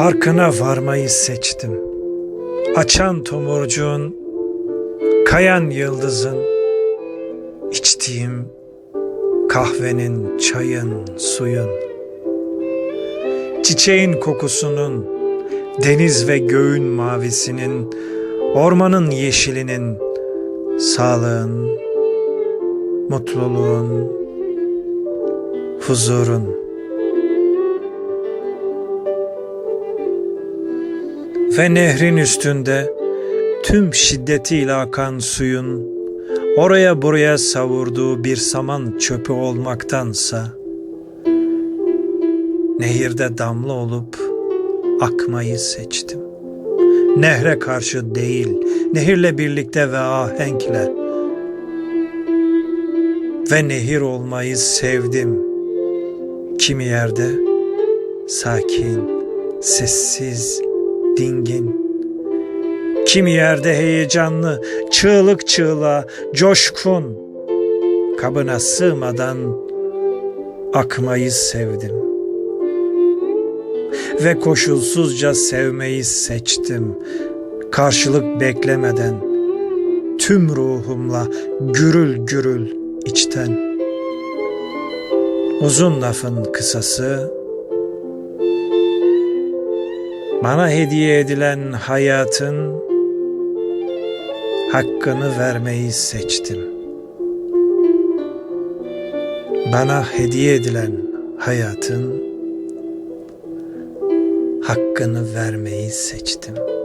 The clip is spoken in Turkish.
Farkına varmayı seçtim. Açan tomurcuğun, kayan yıldızın, içtiğim kahvenin, çayın, suyun, çiçeğin kokusunun, deniz ve göğün mavisinin, ormanın yeşilinin, sağlığın, mutluluğun, huzurun. Ve nehrin üstünde tüm şiddetiyle akan suyun oraya buraya savurduğu bir saman çöpü olmaktansa nehirde damla olup akmayı seçtim. Nehre karşı değil, nehirle birlikte ve ahenkle. Ve nehir olmayı sevdim. Kimi yerde sakin, sessiz, dingin. Kimi yerde heyecanlı, çığlık çığlığa, coşkun. Kabına sığmadan akmayı sevdim. Ve koşulsuzca sevmeyi seçtim. Karşılık beklemeden, tüm ruhumla gürül gürül içten. Uzun lafın kısası, bana hediye edilen hayatın hakkını vermeyi seçtim. Bana hediye edilen hayatın hakkını vermeyi seçtim.''